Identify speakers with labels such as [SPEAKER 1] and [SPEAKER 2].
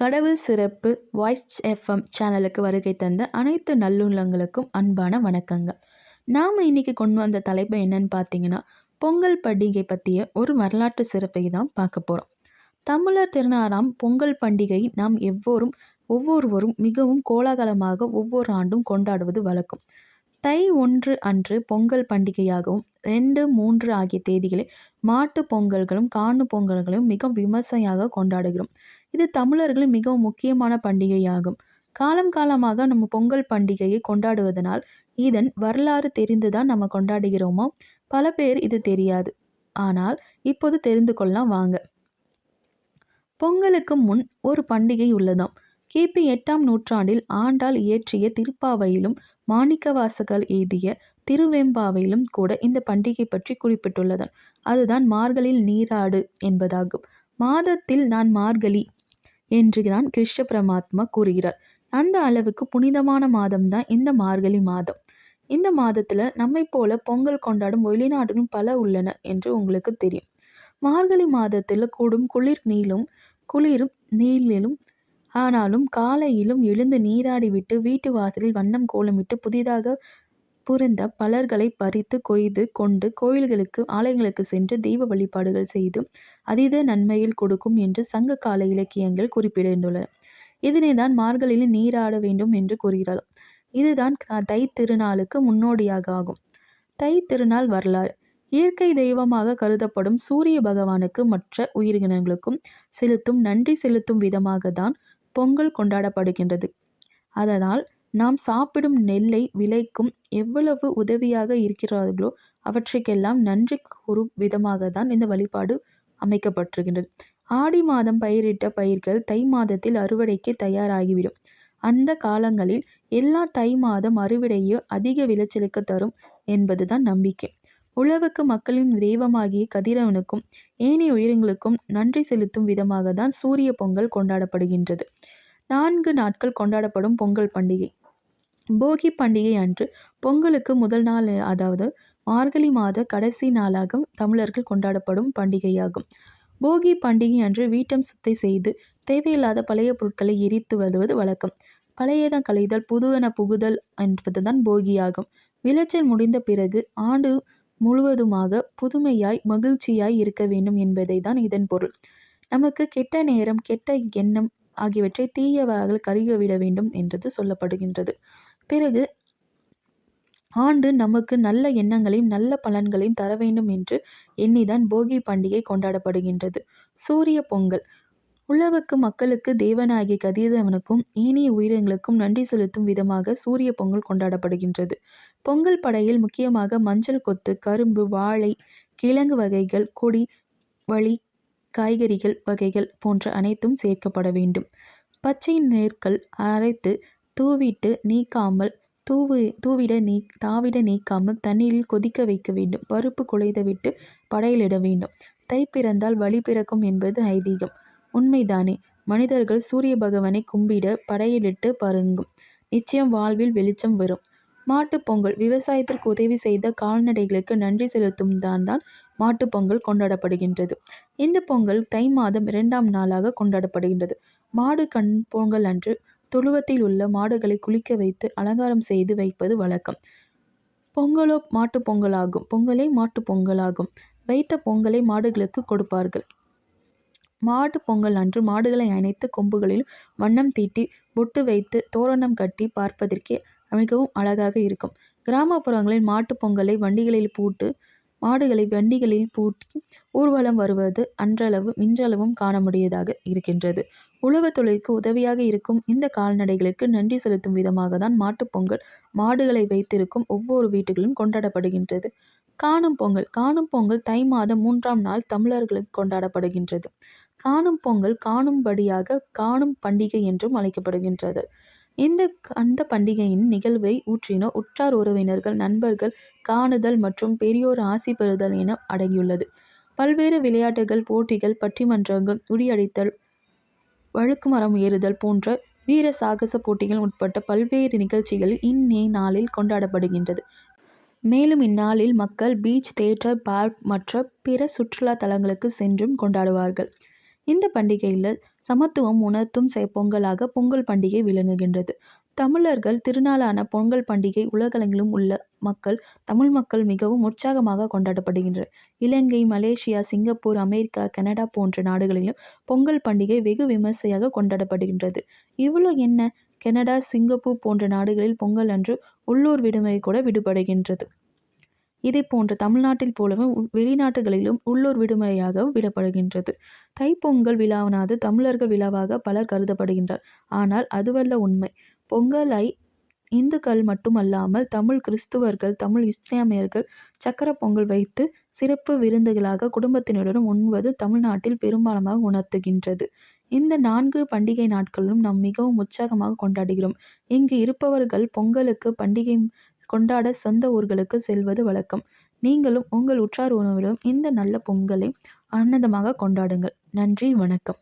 [SPEAKER 1] கடவுள் சிறப்பு voice FM சேனலுக்கு வருகை தந்த அனைத்து நல்லுள்ளங்களுக்கும் அன்பான வணக்கங்கள் நாம் இன்னைக்கு கொண்டு வந்த தலைப்பு என்னன்னு பார்த்தீங்கன்னா பொங்கல் பண்டிகை பற்றிய ஒரு வரலாற்று சிறப்பை தான் பார்க்க போகிறோம் தமிழர் திருநாளாம் பொங்கல் பண்டிகை நாம் எவ்வோரும் ஒவ்வொருவரும் மிகவும் கோலாகலமாக ஒவ்வொரு ஆண்டும் கொண்டாடுவது வழக்கம். தை ஒன்று அன்று பொங்கல் பண்டிகையாகவும் ரெண்டு மூன்று ஆகிய தேதிகளில் மாட்டு பொங்கல்களும் காணு பொங்கல்களும் மிக விமர்சையாக கொண்டாடுகிறோம். இது தமிழர்களின் மிகவும் முக்கியமான பண்டிகையாகும். காலம் காலமாக நம்ம பொங்கல் பண்டிகையை கொண்டாடுவதனால் இதன் வரலாறு தெரிந்துதான் நம்ம கொண்டாடுகிறோமோ? பல பேர் இது தெரியாது. ஆனால் இப்போது தெரிந்து கொள்ளலாம் வாங்க. பொங்கலுக்கு முன் ஒரு பண்டிகை உள்ளதாம். கிபி எட்டாம் நூற்றாண்டில் ஆண்டாள் இயற்றிய திருப்பாவையிலும் மாணிக்கவாசகர் எழுதிய திருவெம்பாவையிலும் கூட இந்த பண்டிகை பற்றி குறிப்பிட்டுள்ளது அதுதான் மார்கழியில் நீராடு என்பதாகும். மாதத்தில் நான் மார்கழி என்றுதான் கிருஷ்ண பரமாத்மா கூறுகிறார். அந்த அளவுக்கு புனிதமான மாதம் தான் இந்த மார்கழி மாதம். இந்த மாதத்தில் நம்மை போல பொங்கல் கொண்டாடும் வெளிநாடுகளும் பல உள்ளன என்று உங்களுக்கு தெரியும். மார்கழி மாதத்தில் கூடும் குளிர் நீளும் குளிரும் நீளிலும் ஆனாலும் காலையிலும் எழுந்து நீராடிவிட்டு வீட்டு வாசலில் வண்ணம் கோலமிட்டு புதிதாக புரிந்த பலர்களை பறித்து கொய்து கொண்டு கோயில்களுக்கு ஆலயங்களுக்கு சென்று தெய்வ வழிபாடுகள் செய்து அதீத நன்மையில் கொடுக்கும் என்று சங்க கால இலக்கியங்கள் குறிப்பிடுகின்றன. இதனை தான் மார்கழியில் நீராட வேண்டும் என்று கூறுகிறார். இதுதான் தை திருநாளுக்கு முன்னோடியாக ஆகும். தை திருநாள் வரலாறு. இயற்கை தெய்வமாக கருதப்படும் சூரிய பகவானுக்கு மற்ற உயிரினங்களுக்கும் செலுத்தும் நன்றி செலுத்தும் விதமாக தான் பொங்கல் கொண்டாடப்படுகின்றது. அதனால் நாம் சாப்பிடும் நெல்லை விளைக்கும் எவ்வளவு உதவியாக இருக்கிறார்களோ அவற்றுக்கெல்லாம் நன்றி கூறும் விதமாக தான் இந்த வழிபாடு அமைக்கப்பட்டிருக்கின்றது. ஆடி மாதம் பயிரிட்ட பயிர்கள் தை மாதத்தில் அறுவடைக்கு தயாராகிவிடும். அந்த காலங்களில் எல்லா தை மாதம் அறுவடையோ அதிக விளைச்சலுக்கு தரும் என்பதுதான் நம்பிக்கை. உழவுக்கு மக்களின் தெய்வமாகிய கதிரவனுக்கும் ஏனைய உயிரங்களுக்கும் நன்றி செலுத்தும் விதமாக தான் சூரிய பொங்கல் கொண்டாடப்படுகின்றது. நான்கு நாட்கள் கொண்டாடப்படும் பொங்கல் பண்டிகை. போகி பண்டிகை அன்று பொங்கலுக்கு முதல் நாள் அதாவது மார்கழி மாத கடைசி நாளாக தமிழர்கள் கொண்டாடப்படும் பண்டிகையாகும். போகி பண்டிகை அன்று வீட்டம் சுத்தை செய்து தேவையில்லாத பழைய பொருட்களை எரித்து வருவது வழக்கம். பழையதான் கழிதல் புதுவென புகுதல் என்பதுதான் போகியாகும். விளைச்சல் முடிந்த பிறகு ஆண்டு முழுவதுமாக புதுமையாய் மகிழ்ச்சியாய் இருக்க வேண்டும் என்பதை தான் இதன் பொருள். நமக்கு கெட்ட நேரம் கெட்ட எண்ணம் ஆகியவற்றை தீயவர்கள் கருகவிட வேண்டும் என்றது சொல்லப்படுகின்றது. பிறகு ஆண்டு நமக்கு நல்ல எண்ணங்களையும் நல்ல பலன்களையும் தர வேண்டும் என்று எண்ணிதான் போகி பண்டிகை கொண்டாடப்படுகின்றது. சூரிய பொங்கல். உழவுக்கு மக்களுக்கு தேவனாகிய கதிரவனுக்கும் ஏனைய உயிரினங்களுக்கும் நன்றி செலுத்தும் விதமாக சூரிய பொங்கல் கொண்டாடப்படுகின்றது. பொங்கல் படையில் முக்கியமாக மஞ்சள் கொத்து கரும்பு வாழை கிழங்கு வகைகள் கொடி வழி காய்கறிகள் வகைகள் போன்ற அனைத்தும் சேர்க்கப்பட வேண்டும். பச்சை நெற்கள் அரைத்து தூவிட்டு நீக்காமல் தூவு தூவிட நீ தாவிட நீக்காமல் தண்ணீரில் கொதிக்க வைக்க வேண்டும். பருப்பு குழைத விட்டு படையிலிட வேண்டும். தை பிறந்தால் வழி பிறக்கும் என்பது ஐதீகம். உண்மைதானே? மனிதர்கள் சூரிய பகவானை கும்பிட படையிலிட்டு பருங்கும். நிச்சயம் வாழ்வில் வெளிச்சம் வரும். மாட்டுப் பொங்கல் விவசாயத்திற்கு உதவி செய்த கால்நடைகளுக்கு நன்றி செலுத்தும் தான் தான் மாட்டுப்பொங்கல் கொண்டாடப்படுகின்றது. இந்த பொங்கல் தை மாதம் இரண்டாம் நாளாக கொண்டாடப்படுகின்றது. மாடு கண் பொங்கல் அன்று தொழுவத்தில் உள்ள மாடுகளை குளிக்க வைத்து அலங்காரம் செய்து வைப்பது வழக்கம். பொங்கலோ மாட்டு பொங்கலாகும். பொங்கலே மாட்டு பொங்கலாகும். வைத்த பொங்கலை மாடுகளுக்கு கொடுப்பார்கள். மாட்டு பொங்கல் அன்று மாடுகளை அணைத்து கொம்புகளிலும் வண்ணம் தீட்டி பொட்டு வைத்து தோரணம் கட்டி பார்ப்பதற்கே மிகவும் அழகாக இருக்கும். கிராமப்புறங்களில் மாட்டு பொங்கலை வண்டிகளில் பூட்டு மாடுகளை வண்டிகளில் பூட்டி ஊர்வலம் வருவது அன்றளவு இன்றளவும் காண முடியதாக இருக்கின்றது. உழவு தொழிலுக்கு உதவியாக இருக்கும் இந்த கால்நடைகளுக்கு நன்றி செலுத்தும் விதமாக தான் மாட்டுப்பொங்கல் மாடுகளை வைத்திருக்கும் ஒவ்வொரு வீட்டுகளும் கொண்டாடப்படுகின்றது. காணும் பொங்கல் காணும் பொங்கல் தை மாதம் மூன்றாம் நாள் தமிழர்களுக்கு கொண்டாடப்படுகின்றது. காணும் பொங்கல் காணும்படியாக காணும் பண்டிகை என்றும் அழைக்கப்படுகின்றது. இந்த அந்த பண்டிகையின் நிகழ்வை ஊற்றினோ உற்றார் உறவினர்கள் நண்பர்கள் காணுதல் மற்றும் பெரியோர் ஆசி பெறுதல் என அடங்கியுள்ளது. பல்வேறு விளையாட்டுகள் போட்டிகள் பட்டிமன்றங்கள் உடியடித்தல் வழுக்கு மரம் ஏறுதல் போன்ற வீர சாகச போட்டிகள் உட்பட்ட பல்வேறு நிகழ்ச்சிகள் இந்நே நாளில் கொண்டாடப்படுகின்றது. மேலும் இந்நாளில் மக்கள் பீச் தேட்டர் பார்க் மற்ற பிற சுற்றுலா தலங்களுக்கு சென்றும் கொண்டாடுவார்கள். இந்த பண்டிகையில் சமத்துவம் உணர்த்தும் பொங்கலாக பொங்கல் பண்டிகை விளங்குகின்றது. தமிழர்கள் திருநாளான பொங்கல் பண்டிகை உலகளங்கிலும் உள்ள மக்கள் தமிழ் மக்கள் மிகவும் உற்சாகமாக கொண்டாடப்படுகின்றன Ilangai Malaysia Singapore America Canada போன்ற நாடுகளிலும் பொங்கல் பண்டிகை வெகு விமர்சையாக கொண்டாடப்படுகின்றது. இவ்வளோ என்ன? கனடா சிங்கப்பூர் போன்ற நாடுகளில் பொங்கல் அன்று உள்ளூர் விடுமுறை கூட விடுபடுகின்றது. இதை போன்ற தமிழ்நாட்டில் போலவே வெளிநாட்டுகளிலும் உள்ளூர் விடுமுறையாக விடப்படுகின்றது. தைப்பொங்கல் விழாவானது தமிழர்கள் விழாவாக பலர் கருதப்படுகின்றனர். ஆனால் அதுவல்ல உண்மை. பொங்கலை இந்துக்கள் மட்டுமல்லாமல் தமிழ் கிறிஸ்துவர்கள் தமிழ் இஸ்லாமியர்கள் சக்கர பொங்கல் வைத்து சிறப்பு விருந்துகளாக குடும்பத்தினருடன் உண்பது தமிழ்நாட்டில் பெரும்பாலமாக உணர்த்துகின்றது. இந்த நான்கு பண்டிகை நாட்களும் நாம் மிகவும் உற்சாகமாக கொண்டாடுகிறோம். இங்கு இருப்பவர்கள் பொங்கலுக்கு பண்டிகை கொண்டாட சொந்த ஊர்களுக்கு செல்வது வழக்கம். நீங்களும் உங்கள் உற்றார் உறவினரும் இந்த நல்ல பொங்கலை ஆனந்தமாக கொண்டாடுங்கள். நன்றி வணக்கம்.